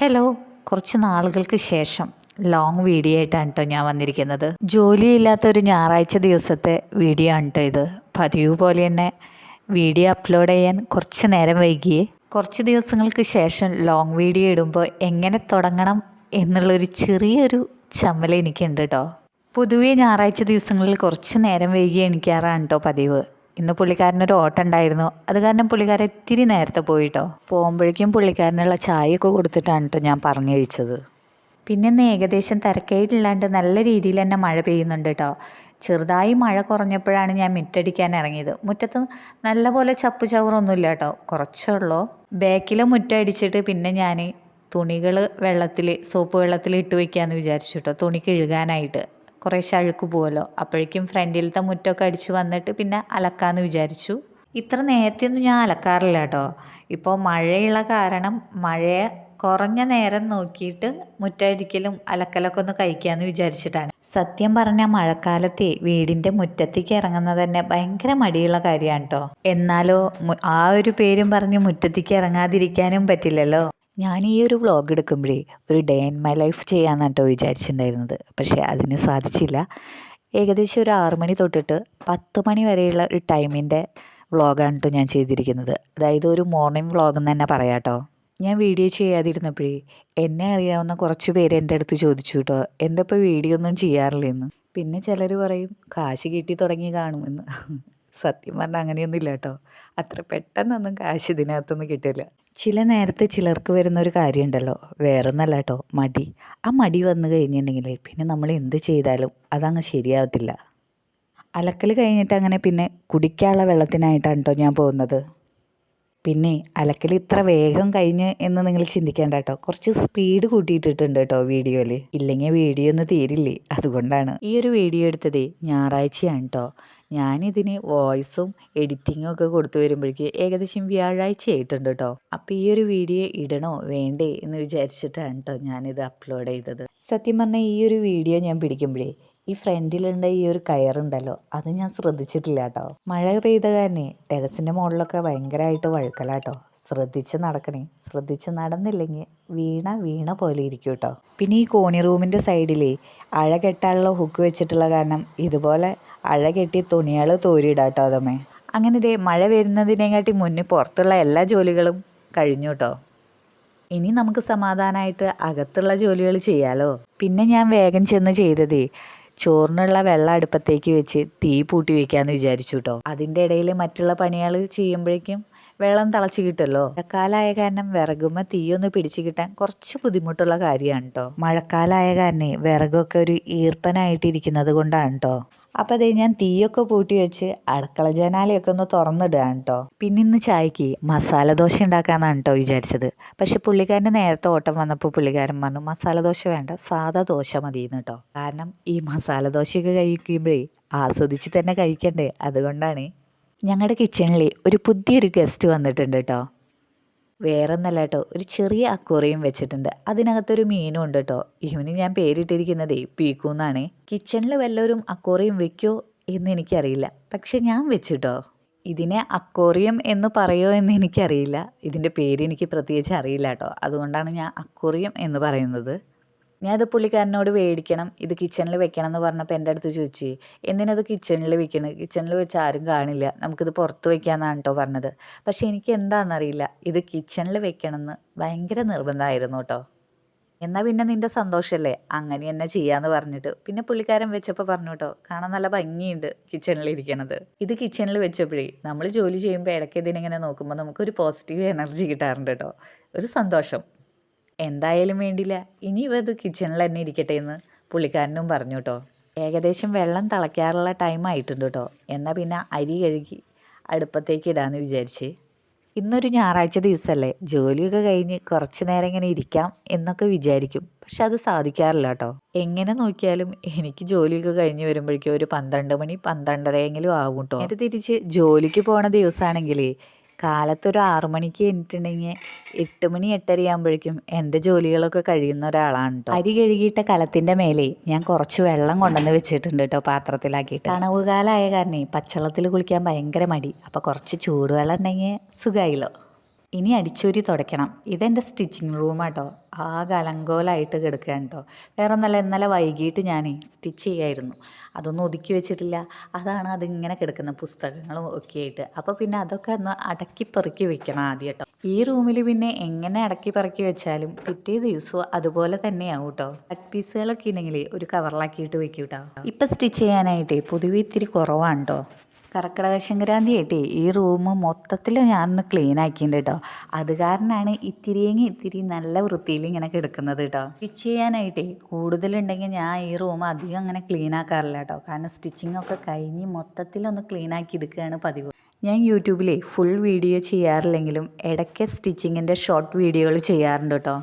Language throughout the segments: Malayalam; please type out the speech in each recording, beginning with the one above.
ഹലോ കുറച്ച് നാളുകൾക്ക് ശേഷം ലോങ് വീഡിയോ ആയിട്ടാണ് കേട്ടോ ഞാൻ വന്നിരിക്കുന്നത്. ജോലിയില്ലാത്ത ഒരു ഞായറാഴ്ച ദിവസത്തെ വീഡിയോ ആണ് കേട്ടോ ഇത്. പതിവ് പോലെ തന്നെ വീഡിയോ അപ്ലോഡ് ചെയ്യാൻ കുറച്ച് നേരം വൈകിയേ. കുറച്ച് ദിവസങ്ങൾക്ക് ശേഷം ലോങ് വീഡിയോ ഇടുമ്പോൾ എങ്ങനെ തുടങ്ങണം എന്നുള്ളൊരു ചെറിയൊരു ചമ്മൽ എനിക്കുണ്ട് കേട്ടോ പൊതുവേ ഞായറാഴ്ച ദിവസങ്ങളിൽ കുറച്ച് നേരം വൈകി എണിക്കാറാണ് കേട്ടോ പതിവ്. ഇന്ന് പുള്ളിക്കാരനൊരു ഓട്ടം ഉണ്ടായിരുന്നു. അത് കാരണം പുള്ളിക്കാരൻ ഇത്തിരി നേരത്തെ പോയിട്ടോ. പോകുമ്പോഴേക്കും പുള്ളിക്കാരനുള്ള ചായയൊക്കെ കൊടുത്തിട്ടാണ് കേട്ടോ ഞാൻ പറഞ്ഞു കഴിച്ചത്. പിന്നെ ഇന്ന് ഏകദേശം തിരക്കേടില്ലാണ്ട് നല്ല രീതിയിൽ തന്നെ മഴ പെയ്യുന്നുണ്ട് കേട്ടോ ചെറുതായി മഴ കുറഞ്ഞപ്പോഴാണ് ഞാൻ മുറ്റടിക്കാൻ ഇറങ്ങിയത്. മുറ്റത്ത് നല്ലപോലെ ചപ്പ് ചവറൊന്നുമില്ല കേട്ടോ കുറച്ചുള്ളൂ ബാക്കിൽ മുറ്റടിച്ചിട്ട് പിന്നെ ഞാൻ തുണികൾ വെള്ളത്തിൽ സോപ്പ് വെള്ളത്തിൽ ഇട്ട് വയ്ക്കാമെന്ന് വിചാരിച്ചു കേട്ടോ തുണി കഴുകാനായിട്ട്. കുറേശ്ശെ അഴുക്ക് പോവല്ലോ. അപ്പോഴേക്കും ഫ്രണ്ടിലത്തെ മുറ്റമൊക്കെ അടിച്ച് വന്നിട്ട് പിന്നെ അലക്കാമെന്ന് വിചാരിച്ചു. ഇത്ര നേരത്തെയൊന്നും ഞാൻ അലക്കാറില്ല കേട്ടോ. ഇപ്പോൾ മഴയുള്ള കാരണം മഴയെ കുറഞ്ഞ നേരം നോക്കിയിട്ട് മുറ്റടിക്കലും അലക്കലൊക്കെ ഒന്ന് കഴിക്കാമെന്ന് വിചാരിച്ചിട്ടാണ്. സത്യം പറഞ്ഞാൽ മഴക്കാലത്തെ വീടിന്റെ മുറ്റത്തേക്ക് ഇറങ്ങുന്നത് തന്നെ ഭയങ്കര മടിയുള്ള കാര്യമാണ് കേട്ടോ. എന്നാലോ ആ ഒരു പേരും പറഞ്ഞ് മുറ്റത്തേക്ക് ഇറങ്ങാതിരിക്കാനും പറ്റില്ലല്ലോ. ഞാൻ ഈ ഒരു വ്ളോഗ് എടുക്കുമ്പോഴേ ഒരു ഡേ ഇൻ മൈ ലൈഫ് ചെയ്യാമെന്ന് കേട്ടോ വിചാരിച്ചിട്ടുണ്ടായിരുന്നത് പക്ഷേ അതിന് സാധിച്ചില്ല. ഏകദേശം ഒരു ആറ് മണി തൊട്ടിട്ട് പത്ത് മണി വരെയുള്ള ഒരു ടൈമിന്റെ വ്ളോഗാണ് കേട്ടോ ഞാൻ ചെയ്തിരിക്കുന്നത്. അതായത് ഒരു മോർണിംഗ് വ്ളോഗ് എന്ന് തന്നെ പറയാം കേട്ടോ ഞാൻ വീഡിയോ ചെയ്യാതിരുന്നപ്പോഴേ എന്നെ അറിയാവുന്ന കുറച്ച് പേര് എന്റെ അടുത്ത് ചോദിച്ചു കേട്ടോ എന്താ ഇപ്പോൾ വീഡിയോ ഒന്നും ചെയ്യാറില്ലെന്ന്? പിന്നെ ചിലർ പറയും കാശ് കിട്ടി തുടങ്ങി കാണുമെന്ന്. സത്യം പറഞ്ഞാൽ അങ്ങനെയൊന്നുമില്ല കേട്ടോ അത്ര പെട്ടെന്നൊന്നും കാശ് ഇതിനകത്തൊന്നും കിട്ടില്ല. ചില നേരത്തെ ചിലർക്ക് വരുന്ന ഒരു കാര്യമുണ്ടല്ലോ. വേറൊന്നല്ല കേട്ടോ മടി. ആ മടി വന്നു കഴിഞ്ഞിട്ടുണ്ടെങ്കിൽ പിന്നെ നമ്മൾ എന്ത് ചെയ്താലും അതങ്ങ് ശരിയാവത്തില്ല. അലക്കൽ കഴിഞ്ഞിട്ട് അങ്ങനെ പിന്നെ കുടിക്കാനുള്ള വെള്ളത്തിനായിട്ടാണ് കേട്ടോ ഞാൻ പോകുന്നത്. പിന്നെ അലക്കൽ ഇത്ര വേഗം കഴിഞ്ഞ് എന്ന് നിങ്ങൾ ചിന്തിക്കേണ്ട കേട്ടോ കുറച്ച് സ്പീഡ് കൂട്ടിയിട്ടിട്ടുണ്ട് കേട്ടോ വീഡിയോയിൽ ഇല്ലെങ്കിൽ വീഡിയോ ഒന്നും തീരില്ലേ? അതുകൊണ്ടാണ്. ഈ ഒരു വീഡിയോ എടുത്തത് ഞായറാഴ്ചയാണ് കേട്ടോ ഞാനിതിന് വോയിസും എഡിറ്റിങ്ങും ഒക്കെ കൊടുത്തു വരുമ്പോഴേക്ക് ഏകദേശം വ്യാഴാഴ്ച ആയിട്ടുണ്ട് കേട്ടോ. അപ്പോൾ ഈ ഒരു വീഡിയോ ഇടണോ? വേണ്ടേ എന്ന് വിചാരിച്ചിട്ടാണ് കേട്ടോ ഞാനിത് അപ്ലോഡ് ചെയ്തത്. സത്യം പറഞ്ഞാൽ ഈ ഒരു വീഡിയോ ഞാൻ പിടിക്കുമ്പോഴേ ഈ ഫ്രണ്ടിലുണ്ട ഈ ഒരു കയറുണ്ടല്ലോ അത് ഞാൻ ശ്രദ്ധിച്ചിട്ടില്ല കേട്ടോ. മഴ പെയ്ത കാരണേ ടെറസിന്റെ മുകളിലൊക്കെ ഭയങ്കരമായിട്ട് വഴുക്കലാട്ടോ ശ്രദ്ധിച്ച് നടക്കണേ ശ്രദ്ധിച്ച് നടന്നില്ലെങ്കിൽ വീണ വീണ പോലെ ഇരിക്കും കേട്ടോ. പിന്നെ ഈ കോണി റൂമിന്റെ സൈഡിലേ അഴ കെട്ടാനുള്ള ഹുക്ക് വെച്ചിട്ടുള്ള കാരണം ഇതുപോലെ അഴ കെട്ടി തുണികൾ തോരിയിടാം കേട്ടോ അതമ്മേ. അങ്ങനെ ഇതേ മഴ വരുന്നതിനെക്കാട്ടി മുന്നേ പുറത്തുള്ള എല്ലാ ജോലികളും കഴിഞ്ഞു കേട്ടോ. ഇനി നമുക്ക് സമാധാനമായിട്ട് അകത്തുള്ള ജോലികൾ ചെയ്യാലോ. പിന്നെ ഞാൻ വേഗം ചെന്ന് ചെയ്തതേ ചോറിനുള്ള വെള്ളം അടുപ്പത്തേക്ക് വെച്ച് തീ പൂട്ടി വെക്കാന്ന് വിചാരിച്ചു കേട്ടോ. അതിന്റെ ഇടയിൽ മറ്റുള്ള പണികൾ ചെയ്യുമ്പോഴേക്കും വെള്ളം തിളച്ച് കിട്ടുമല്ലോ? മഴക്കാലമായ കാരണം വിറകുമ്പോ തീയൊന്ന് പിടിച്ചു കിട്ടാൻ കുറച്ച് ബുദ്ധിമുട്ടുള്ള കാര്യമാണ് കേട്ടോ മഴക്കാലമായ കാരണം വിറകൊക്കെ ഒരു ഈർപ്പനായിട്ടിരിക്കുന്നത് കൊണ്ടാണ് കേട്ടോ അപ്പം അതേ ഞാൻ തീയൊക്കെ പൂട്ടി വെച്ച് അടുക്കള ജനാലയൊക്കെ ഒന്ന് തുറന്നിടുകയാണ് കേട്ടോ പിന്നെ ഇന്ന് ചായക്ക് മസാല ദോശ ഉണ്ടാക്കാന്നാണ് കേട്ടോ വിചാരിച്ചത്. പക്ഷെ പുള്ളിക്കാരന്റെ നേരത്തെ ഓട്ടം വന്നപ്പോൾ പുള്ളിക്കാരൻ പറഞ്ഞു മസാല ദോശ വേണ്ട സാധാ ദോശ മതിയെന്ന് കേട്ടോ കാരണം ഈ മസാല ദോശയൊക്കെ കഴിക്കുമ്പോഴേ ആസ്വദിച്ച് തന്നെ കഴിക്കണ്ടേ? അതുകൊണ്ടാണ് ഞങ്ങളുടെ കിച്ചണിൽ ഒരു പുതിയൊരു ഗസ്റ്റ് വന്നിട്ടുണ്ട് കേട്ടോ വേറെ ഒന്നല്ല കേട്ടോ ഒരു ചെറിയ അക്വറിയം വെച്ചിട്ടുണ്ട്. അതിനകത്തൊരു മീനും ഉണ്ട് കേട്ടോ ഇവന് ഞാൻ പേരിട്ടിരിക്കുന്നതേ പീക്കു എന്നാണ് കിച്ചണിൽ വല്ലവരും അക്വറിയം വെക്കോ എന്ന് എനിക്കറിയില്ല. പക്ഷെ ഞാൻ വെച്ചിട്ടോ ഇതിനെ അക്വറിയം എന്ന് പറയോ എന്ന് എനിക്കറിയില്ല. ഇതിന്റെ പേര് എനിക്ക് പ്രത്യേകിച്ച് അറിയില്ല കേട്ടോ അതുകൊണ്ടാണ് ഞാൻ അക്വറിയം എന്ന് പറയുന്നത്. ഞാൻ ഇത് പുള്ളിക്കാരനോട് മേടിക്കണം ഇത് കിച്ചണിൽ വെക്കണം എന്ന് പറഞ്ഞപ്പോൾ എന്റെ അടുത്ത് ചോദിച്ചു എന്തിനത് കിച്ചണിൽ വെക്കണം? കിച്ചണിൽ വെച്ച് ആരും കാണില്ല നമുക്കിത് പുറത്ത് വെക്കാമെന്നാണ് കേട്ടോ പറഞ്ഞത്. പക്ഷേ എനിക്ക് എന്താണെന്നറിയില്ല ഇത് കിച്ചണിൽ വെക്കണമെന്ന് ഭയങ്കര നിർബന്ധമായിരുന്നു കേട്ടോ എന്നാൽ പിന്നെ നിന്റെ സന്തോഷമല്ലേ അങ്ങനെ തന്നെ ചെയ്യാന്ന് പറഞ്ഞിട്ട്. പിന്നെ പുള്ളിക്കാരൻ വെച്ചപ്പോൾ പറഞ്ഞു കേട്ടോ കാണാൻ നല്ല ഭംഗിയുണ്ട് കിച്ചണിൽ ഇരിക്കണത്. ഇത് കിച്ചണിൽ വെച്ചപ്പോഴേ നമ്മൾ ജോലി ചെയ്യുമ്പോൾ ഇടയ്ക്ക് ഇതിനിങ്ങനെ നോക്കുമ്പോൾ നമുക്കൊരു പോസിറ്റീവ് എനർജി കിട്ടാറുണ്ട് കേട്ടോ ഒരു സന്തോഷം. എന്തായാലും വേണ്ടില്ല. ഇനി ഇത് കിച്ചണിൽ തന്നെ ഇരിക്കട്ടെ എന്ന് പുള്ളിക്കാരനും പറഞ്ഞു കേട്ടോ ഏകദേശം വെള്ളം തിളയ്ക്കാറുള്ള ടൈം ആയിട്ടുണ്ട് കേട്ടോ എന്നാൽ പിന്നെ അരി കഴുകി അടുപ്പത്തേക്ക് ഇടാമെന്ന് വിചാരിച്ച്. ഇന്നൊരു ഞായറാഴ്ച ദിവസമല്ലേ ജോലിയൊക്കെ കഴിഞ്ഞ് കുറച്ച് നേരം ഇങ്ങനെ ഇരിക്കാം എന്നൊക്കെ വിചാരിക്കും. പക്ഷെ അത് സാധിക്കാറില്ല കേട്ടോ എങ്ങനെ നോക്കിയാലും എനിക്ക് ജോലിയൊക്കെ കഴിഞ്ഞ് വരുമ്പോഴേക്കും ഒരു പന്ത്രണ്ട് മണി പന്ത്രണ്ടരയെങ്കിലും ആവും കേട്ടോ നേരെ തിരിച്ച് ജോലിക്ക് പോണ ദിവസമാണെങ്കിലേ കാലത്തൊരു ആറു മണിക്ക് എണീറ്റുണ്ടെങ്കിൽ എട്ട് മണി എട്ടരയാകുമ്പോഴേക്കും എന്റെ ജോലികളൊക്കെ കഴിയുന്ന ഒരാളാണ് കേട്ടോ അരി കഴുകിയിട്ട കലത്തിന്റെ മേലെ ഞാൻ കുറച്ച് വെള്ളം കൊണ്ടുവന്ന് വെച്ചിട്ടുണ്ട് കേട്ടോ പാത്രത്തിലാക്കിയിട്ട്. തണുവ് കാലമായ കാരണേ പച്ചവെള്ളത്തിൽ കുളിക്കാൻ ഭയങ്കര മടി. അപ്പോൾ കുറച്ച് ചൂടുവെള്ളം ഉണ്ടെങ്കിൽ സുഖമായില്ലോ ഇനി അടിച്ചൂരി തുടയ്ക്കണം. ഇതെന്റെ സ്റ്റിച്ചിങ് റൂമാട്ടോ ആകെ അലങ്കോലമായിട്ട് കിടക്കുകയാണ് കേട്ടോ. വേറെ ഒന്നല്ല ഇന്നലെ വൈകിട്ട് ഞാൻ സ്റ്റിച്ച് ചെയ്യായിരുന്നു. അതൊന്നും ഒതുക്കി വെച്ചിട്ടില്ല. അതാണ് അതിങ്ങനെ കിടക്കുന്ന പുസ്തകങ്ങളും ഒക്കെ ആയിട്ട് അപ്പോൾ പിന്നെ അതൊക്കെ ഒന്ന് അടക്കി പെറുക്കി വെക്കണം ആദ്യം കേട്ടോ. ഈ റൂമിൽ പിന്നെ എങ്ങനെ അടക്കി പെറുക്കി വെച്ചാലും പിറ്റേ ദിവസവും അതുപോലെ തന്നെയാവും കേട്ടോ. കട്ട് പീസുകളൊക്കെ ഉണ്ടെങ്കിൽ ഒരു കവറിലാക്കിയിട്ട് വെക്കൂട്ടോ കേട്ടോ. ഇപ്പം സ്റ്റിച്ച് ചെയ്യാനായിട്ടേ പൊതുവെ ഇത്തിരി കുറവാണ് കേട്ടോ. കർക്കിടക സംക്രാന്തി ആയിട്ടേ ഈ റൂം മൊത്തത്തിൽ ഞാനൊന്ന് ക്ലീൻ ആക്കിയിട്ടുണ്ട് കേട്ടോ അത് കാരണമാണ് ഇത്തിരിയെങ്കിൽ ഇത്തിരി നല്ല വൃത്തിയിൽ ഇങ്ങനെ കിടക്കുന്നത് കേട്ടോ സ്റ്റിച്ച് ചെയ്യാനായിട്ടേ കൂടുതലുണ്ടെങ്കിൽ ഞാൻ ഈ റൂം അധികം അങ്ങനെ ക്ലീൻ ആക്കാറില്ല കേട്ടോ കാരണം സ്റ്റിച്ചിങ് ഒക്കെ കഴിഞ്ഞ് മൊത്തത്തിലൊന്ന് ക്ലീൻ ആക്കി എടുക്കുകയാണ് പതിവ്. ഞാൻ യൂട്യൂബിലെ ഫുൾ വീഡിയോ ചെയ്യാറില്ലെങ്കിലും ഇടയ്ക്ക് സ്റ്റിച്ചിങ്ങിന്റെ ഷോർട്ട് വീഡിയോകൾ ചെയ്യാറുണ്ട് കേട്ടോ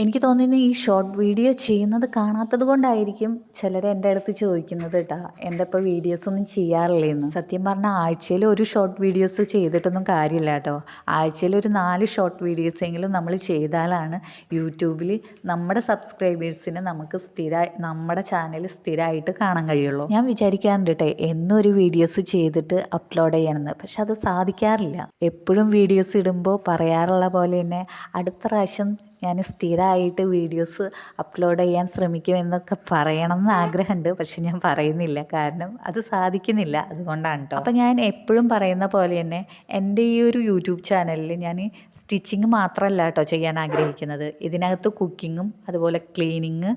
എനിക്ക് തോന്നുന്നു ഈ ഷോർട്ട് വീഡിയോ ചെയ്യുന്നത് കാണാത്തത് കൊണ്ടായിരിക്കും ചിലർ എന്റെ അടുത്ത് ചോദിക്കുന്നത് കേട്ടാ എന്റെ ഇപ്പോൾ വീഡിയോസ് ഒന്നും ചെയ്യാറില്ലേന്ന്? സത്യം പറഞ്ഞാൽ ആഴ്ചയിൽ ഒരു ഷോർട്ട് വീഡിയോസ് ചെയ്തിട്ടൊന്നും കാര്യമില്ല കേട്ടോ ആഴ്ചയിൽ ഒരു നാല് ഷോർട്ട് വീഡിയോസ് എങ്കിലും നമ്മൾ ചെയ്താലാണ് യൂട്യൂബിൽ നമ്മുടെ സബ്സ്ക്രൈബേഴ്സിന് നമുക്ക് സ്ഥിര നമ്മുടെ ചാനൽ സ്ഥിരമായിട്ട് കാണാൻ കഴിയുള്ളൂ. ഞാൻ വിചാരിക്കാറുണ്ട് കേട്ടോ എന്നൊരു വീഡിയോസ് ചെയ്തിട്ട് അപ്ലോഡ് ചെയ്യണമെന്ന്. പക്ഷെ അത് സാധിക്കാറില്ല. എപ്പോഴും വീഡിയോസ് ഇടുമ്പോൾ പറയാറുള്ള പോലെ തന്നെ അടുത്ത പ്രാവശ്യം ഞാൻ സ്ഥിരമായിട്ട് വീഡിയോസ് അപ്ലോഡ് ചെയ്യാൻ ശ്രമിക്കുമെന്നൊക്കെ പറയണം എന്ന് ആഗ്രഹമുണ്ട്. പക്ഷെ ഞാൻ പറയുന്നില്ല. കാരണം അത് സാധിക്കുന്നില്ല അതുകൊണ്ടാണ് കേട്ടോ അപ്പം ഞാൻ എപ്പോഴും പറയുന്ന പോലെ തന്നെ എന്റെ ഈ ഒരു യൂട്യൂബ് ചാനലിൽ ഞാൻ സ്റ്റിച്ചിങ് മാത്രമല്ല കേട്ടോ ചെയ്യാൻ ആഗ്രഹിക്കുന്നത്. ഇതിനകത്ത് കുക്കിങ്ങും അതുപോലെ ക്ലീനിങ്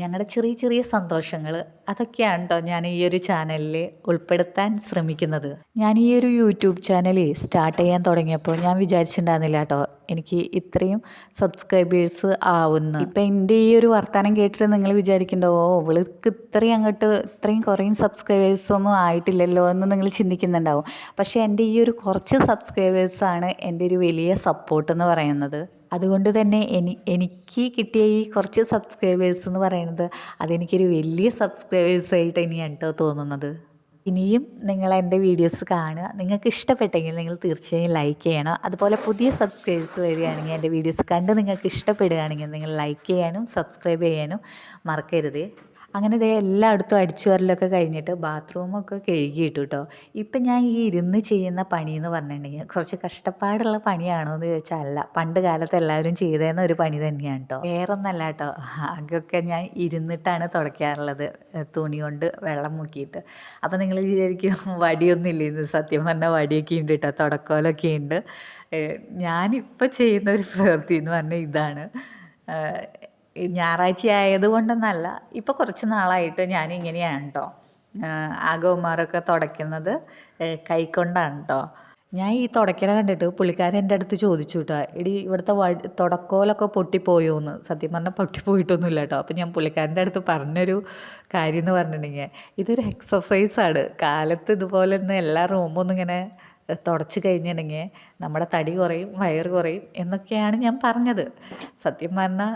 ഞങ്ങളുടെ ചെറിയ ചെറിയ സന്തോഷങ്ങൾ അതൊക്കെയാണ് കേട്ടോ ഞാൻ ഈ ഒരു ചാനലിൽ ഉൾപ്പെടുത്താൻ ശ്രമിക്കുന്നത്. ഞാൻ ഈ ഒരു യൂട്യൂബ് ചാനൽ സ്റ്റാർട്ട് ചെയ്യാൻ തുടങ്ങിയപ്പോൾ ഞാൻ വിചാരിച്ചിട്ടുണ്ടായിരുന്നില്ല കേട്ടോ എനിക്ക് ഇത്രയും സബ്സ്ക്രൈബേഴ്സ് ആവുന്നു. ഇപ്പം എന്റെ ഈ ഒരു വർത്തമാനം കേട്ടിട്ട് നിങ്ങൾ വിചാരിക്കണ്ടോ ഓ ഇവൾക്ക് ഇത്രയും അങ്ങോട്ട് ഇത്രയും കുറേ സബ്സ്ക്രൈബേഴ്സ് ഒന്നും ആയിട്ടില്ലല്ലോ എന്ന് നിങ്ങൾ ചിന്തിക്കുന്നുണ്ടാവും. പക്ഷേ എന്റെ ഈ ഒരു കുറച്ച് സബ്സ്ക്രൈബേഴ്സാണ് എന്റെ ഒരു വലിയ സപ്പോർട്ട് എന്ന് പറയുന്നത്. അതുകൊണ്ട് തന്നെ എനി എനിക്ക് കിട്ടിയ ഈ കുറച്ച് സബ്സ്ക്രൈബേഴ്സ് എന്ന് പറയുന്നത് അതെനിക്കൊരു വലിയ സബ്സ്ക്രൈബേഴ്സായിട്ട് ഇനി കേട്ടോ തോന്നുന്നത്. ഇനിയും നിങ്ങൾ എന്റെ വീഡിയോസ് കാണുക. നിങ്ങൾക്ക് ഇഷ്ടപ്പെട്ടെങ്കിൽ നിങ്ങൾ തീർച്ചയായും ലൈക്ക് ചെയ്യണം. അതുപോലെ പുതിയ സബ്സ്ക്രൈബേഴ്സ് വരികയാണെങ്കിൽ എന്റെ വീഡിയോസ് കണ്ട് നിങ്ങൾക്ക് ഇഷ്ടപ്പെടുകയാണെങ്കിൽ നിങ്ങൾ ലൈക്ക് ചെയ്യാനും സബ്സ്ക്രൈബ് ചെയ്യാനും മറക്കരുത്. അങ്ങനെ ഇതേ എല്ലായിടത്തും അടിച്ചു വരലൊക്കെ കഴിഞ്ഞിട്ട് ബാത്റൂമൊക്കെ കഴുകിയിട്ടു കേട്ടോ ഇപ്പം ഞാൻ ഈ ഇരുന്ന് ചെയ്യുന്ന പണി എന്ന് പറഞ്ഞിട്ടുണ്ടെങ്കിൽ കുറച്ച് കഷ്ടപ്പാടുള്ള പണിയാണോ എന്ന് ചോദിച്ചാൽ അല്ല പണ്ട് കാലത്ത് എല്ലാവരും ചെയ്തതെന്ന ഒരു പണി തന്നെയാണ് കേട്ടോ വേറൊന്നല്ല കേട്ടോ അതൊക്കെ ഞാൻ ഇരുന്നിട്ടാണ് തുടയ്ക്കാറുള്ളത്. തുണി കൊണ്ട് വെള്ളം മുക്കിയിട്ട്. അപ്പം നിങ്ങൾ വിചാരിക്കും വടിയൊന്നും ഇല്ലെന്ന്. സത്യം പറഞ്ഞാൽ വടിയൊക്കെ ഉണ്ട് കേട്ടോ തുടക്കോലൊക്കെ ഉണ്ട്. ഞാനിപ്പോൾ ചെയ്യുന്ന ഒരു പ്രവൃത്തി എന്ന് പറഞ്ഞാൽ ഇതാണ്. ഞായറാഴ്ച ആയതുകൊണ്ടെന്നല്ല ഇപ്പോൾ കുറച്ച് നാളായിട്ട് ഞാൻ ഇങ്ങനെയാണ് കേട്ടോ ആഗോമാരൊക്കെ തുടയ്ക്കുന്നത് കൈക്കൊണ്ടാണ് കേട്ടോ ഞാൻ ഈ തുടയ്ക്കണ കണ്ടിട്ട് പുള്ളിക്കാരൻ എന്റെ അടുത്ത് ചോദിച്ചു കേട്ടോ എടി ഇവിടുത്തെ തുടക്കോലൊക്കെ പൊട്ടിപ്പോയോ എന്ന് സത്യം പറഞ്ഞാൽ പൊട്ടിപ്പോയിട്ടൊന്നുമില്ല കേട്ടോ അപ്പം ഞാൻ പുള്ളിക്കാരന്റെ അടുത്ത് പറഞ്ഞൊരു കാര്യം എന്ന് പറഞ്ഞിട്ടുണ്ടെങ്കിൽ ഇതൊരു എക്സസൈസാണ് കാലത്ത് ഇതുപോലെ ഒന്ന് എല്ലാ റൂമൊന്നും ഇങ്ങനെ തുടച്ച് കഴിഞ്ഞിട്ടുണ്ടെങ്കിൽ നമ്മുടെ തടി കുറയും വയറ് കുറയും എന്നൊക്കെയാണ് ഞാൻ പറഞ്ഞത്. സത്യം പറഞ്ഞാൽ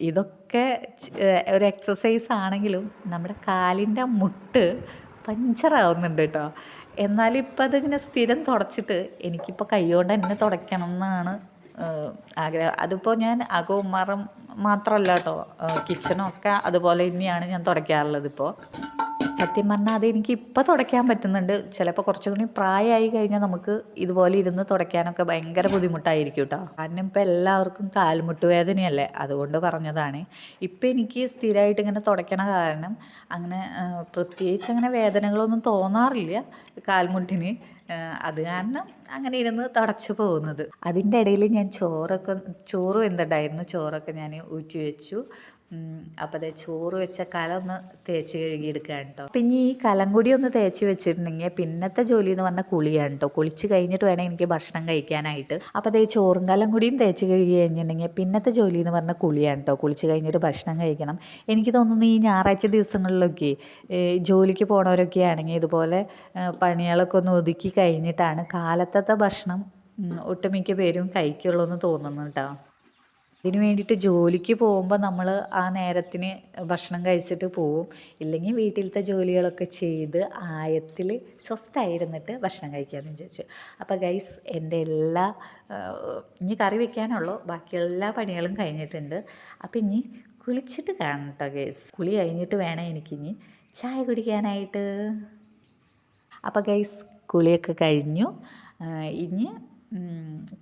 ഇതൊക്കെ ഒരു എക്സസൈസ് ആണെങ്കിലും നമ്മുടെ കാലിന്റെ മുട്ട് പഞ്ചറാവുന്നുണ്ട് കേട്ടോ എന്നാലും ഇപ്പം അതിങ്ങനെ സ്ഥിരം തുടച്ചിട്ട് എനിക്കിപ്പോൾ കൈകൊണ്ട് തന്നെ തുടയ്ക്കണം എന്നാണ് ആഗ്രഹം. അതിപ്പോൾ ഞാൻ അകോമാറം മറം മാത്രമല്ല കേട്ടോ കിച്ചണൊക്കെ അതുപോലെ തന്നെയാണ് ഞാൻ തുടയ്ക്കാറുള്ളത് ഇപ്പോൾ സത്യം പറഞ്ഞാൽ അത് എനിക്ക് ഇപ്പോൾ തുടയ്ക്കാൻ പറ്റുന്നുണ്ട്. ചിലപ്പോൾ കുറച്ചുകൂടി പ്രായമായി കഴിഞ്ഞാൽ നമുക്ക് ഇതുപോലെ ഇരുന്ന് തുടയ്ക്കാനൊക്കെ ഭയങ്കര ബുദ്ധിമുട്ടായിരിക്കും കേട്ടോ കാരണം ഇപ്പോൾ എല്ലാവർക്കും കാൽമുട്ട് വേദനയല്ലേ? അതുകൊണ്ട് പറഞ്ഞതാണ്. ഇപ്പം എനിക്ക് സ്ഥിരമായിട്ട് ഇങ്ങനെ തുടയ്ക്കണ കാരണം അങ്ങനെ പ്രത്യേകിച്ച് അങ്ങനെ വേദനകളൊന്നും തോന്നാറില്ല കാൽമുട്ടിന്. അത് കാരണം അങ്ങനെ ഇരുന്ന് തടച്ചു പോകുന്നത്. അതിന്റെ ഇടയിൽ ഞാൻ ചോറൊക്കെ ചോറ് എന്തുണ്ടായിരുന്നു ചോറൊക്കെ ഞാൻ ഊറ്റി വെച്ചു. അപ്പോൾ അതേ ചോറ് വെച്ച കല ഒന്ന് തേച്ച് കഴുകിയെടുക്കുകയാണ് കേട്ടോ പിന്നെ ഈ കലം കൂടി ഒന്ന് തേച്ച് വെച്ചിട്ടുണ്ടെങ്കിൽ പിന്നത്തെ ജോലി എന്ന് പറഞ്ഞാൽ കുളിയാണ് കേട്ടോ കുളിച്ച് കഴിഞ്ഞിട്ട് വേണം എനിക്ക് ഭക്ഷണം കഴിക്കാനായിട്ട്. അപ്പോൾ അതേ ചോറും കലം കൂടിയും തേച്ച് കഴുകി കഴിഞ്ഞിട്ടുണ്ടെങ്കിൽ പിന്നത്തെ ജോലി എന്ന് പറഞ്ഞാൽ കുളിയാണ് കേട്ടോ കുളിച്ച് കഴിഞ്ഞിട്ട് ഭക്ഷണം കഴിക്കണം. എനിക്ക് തോന്നുന്നു ഈ ഞായറാഴ്ച ദിവസങ്ങളിലൊക്കെ ജോലിക്ക് പോണവരൊക്കെ ആണെങ്കിൽ ഇതുപോലെ പണികളൊക്കെ ഒന്ന് ഒതുക്കി കഴിഞ്ഞിട്ടാണ് കാലത്തത്തെ ഭക്ഷണം ഒട്ടുമിക്ക പേരും കഴിക്കുള്ളൂ എന്ന് തോന്നുന്നു കേട്ടോ ഇതിന് വേണ്ടിയിട്ട് ജോലിക്ക് പോകുമ്പോൾ നമ്മൾ ആ നേരത്തിന് ഭക്ഷണം കഴിച്ചിട്ട് പോവും. ഇല്ലെങ്കിൽ വീട്ടിലത്തെ ജോലികളൊക്കെ ചെയ്ത് ആയത്തിൽ സ്വസ്ഥമായിരുന്നിട്ട് ഭക്ഷണം കഴിക്കാമെന്ന് വിചാരിച്ചു. അപ്പോൾ ഗൈസ് എന്റെ എല്ലാ ഇനി കറി വെക്കാനുള്ളൂ. ബാക്കി എല്ലാ പണികളും കഴിഞ്ഞിട്ടുണ്ട്. അപ്പോൾ ഇനി കുളിച്ചിട്ട് കാണണം കേട്ടോ ഗൈസ് കുളി കഴിഞ്ഞിട്ട് വേണം എനിക്കിനി ചായ കുടിക്കാനായിട്ട്. അപ്പോൾ ഗൈസ് കുളിയൊക്കെ കഴിഞ്ഞു. ഇനി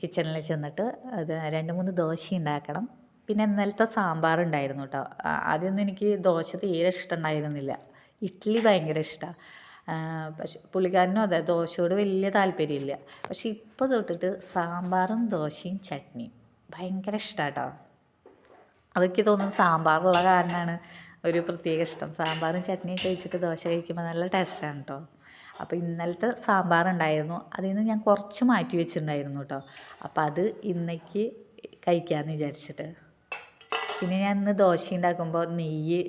കിച്ചണിൽ ചെന്നിട്ട് അത് രണ്ട് മൂന്ന് ദോശ ഉണ്ടാക്കണം പിന്നെ ഇന്നലത്തെ സാമ്പാർ ഉണ്ടായിരുന്നു കേട്ടോ ആദ്യമൊന്നും എനിക്ക് ദോശ തീരെ ഇഷ്ടമുണ്ടായിരുന്നില്ല ഇഡ്ഡലി ഭയങ്കര ഇഷ്ടമാണ് പക്ഷെ പുള്ളിക്കാരനും അതെ ദോശയോട് വലിയ താല്പര്യമില്ല. പക്ഷെ ഇപ്പോൾ തൊട്ടിട്ട് സാമ്പാറും ദോശയും ചട്നിയും ഭയങ്കര ഇഷ്ടമാണ് കേട്ടോ അതൊക്കെ തോന്നുന്നു സാമ്പാറുള്ള കാരണമാണ് ഒരു പ്രത്യേക ഇഷ്ടം. സാമ്പാറും ചട്നിയും കഴിച്ചിട്ട് ദോശ കഴിക്കുമ്പോൾ നല്ല ടേസ്റ്റാണ് കേട്ടോ അപ്പോൾ ഇന്നലത്തെ സാമ്പാർ ഉണ്ടായിരുന്നു അതിൽ നിന്ന് ഞാൻ കുറച്ച് മാറ്റി വെച്ചിട്ടുണ്ടായിരുന്നു കേട്ടോ അപ്പോൾ അത് ഇന്നേക്ക് കഴിക്കാമെന്ന് വിചാരിച്ചിട്ട്. പിന്നെ ഞാൻ ഇന്ന് ദോശ ഉണ്ടാക്കുമ്പോൾ നെയ്യ്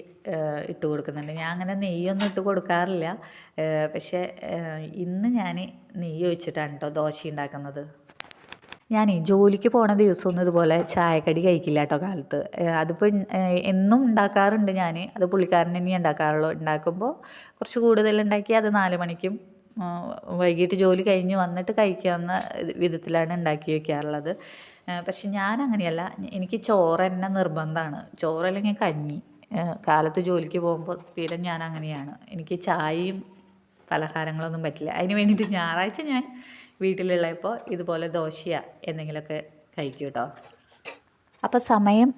ഇട്ട് കൊടുക്കുന്നുണ്ട്. ഞാൻ അങ്ങനെ നെയ്യൊന്നും ഇട്ട് കൊടുക്കാറില്ല. പക്ഷേ ഇന്ന് ഞാൻ നെയ്യ് ഒഴിച്ചിട്ടാണ് കേട്ടോ ദോശ ഉണ്ടാക്കുന്നത്. ഞാനേ ജോലിക്ക് പോണ ദിവസമൊന്നും ഇതുപോലെ ചായക്കടി കഴിക്കില്ല കേട്ടോ കാലത്ത്. അതിപ്പോൾ എന്നും ഉണ്ടാക്കാറുണ്ട് ഞാൻ അത് പുള്ളിക്കാരൻ തന്നെ ഉണ്ടാക്കാറുള്ളൂ. ഉണ്ടാക്കുമ്പോൾ കുറച്ച് കൂടുതൽ ഉണ്ടാക്കി അത് നാല് മണിക്കും വൈകിട്ട് ജോലി കഴിഞ്ഞ് വന്നിട്ട് കഴിക്കാവുന്ന വിധത്തിലാണ് ഉണ്ടാക്കി വയ്ക്കാറുള്ളത് പക്ഷെ ഞാൻ അങ്ങനെയല്ല. എനിക്ക് ചോറ് തന്നെ നിർബന്ധമാണ്. ചോറല്ലെങ്കിൽ കഞ്ഞി. കാലത്ത് ജോലിക്ക് പോകുമ്പോൾ സ്ഥിരം ഞാൻ അങ്ങനെയാണ്. എനിക്ക് ചായയും പലഹാരങ്ങളൊന്നും പറ്റില്ല. അതിന് വേണ്ടിയിട്ട് ഞായറാഴ്ച ഞാൻ വീട്ടിലുള്ളപ്പോൾ ഇതുപോലെ ദോശയ എന്തെങ്കിലുമൊക്കെ കഴിക്കും കേട്ടോ അപ്പോൾ സമയം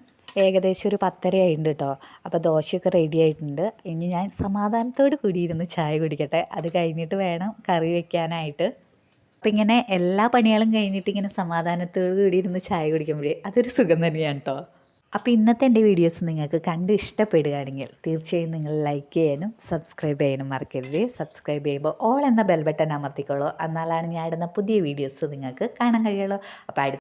ഏകദേശം ഒരു പത്തര ആയിട്ടുണ്ട് കേട്ടോ. അപ്പോൾ ദോശയൊക്കെ റെഡി ആയിട്ടുണ്ട്. ഇനി ഞാൻ സമാധാനത്തോട് കൂടിയിരുന്ന് ചായ കുടിക്കട്ടെ. അത് കഴിഞ്ഞിട്ട് വേണം കറി വെക്കാനായിട്ട്. അപ്പം ഇങ്ങനെ എല്ലാ പണികളും കഴിഞ്ഞിട്ട് ഇങ്ങനെ സമാധാനത്തോട് കൂടി ഇരുന്ന് ചായ കുടിക്കുമ്പോഴേ അതൊരു സുഖം തന്നെയാണ് കേട്ടോ. അപ്പോൾ ഇന്നത്തെ എന്റെ വീഡിയോസ് നിങ്ങൾക്ക് കണ്ട് ഇഷ്ടപ്പെടുകയാണെങ്കിൽ തീർച്ചയായും നിങ്ങൾ ലൈക്ക് ചെയ്യാനും സബ്സ്ക്രൈബ് ചെയ്യാനും മറക്കരുത്. സബ്സ്ക്രൈബ് ചെയ്യുമ്പോൾ ഓൾ എന്ന ബെൽ ബട്ടൺ അമർത്തിക്കോളൂ. എന്നാലാണ് ഞാൻ ഇടുന്ന പുതിയ വീഡിയോസ് നിങ്ങൾക്ക് കാണാൻ കഴിയുള്ളൂ. അപ്പോൾ അടുത്ത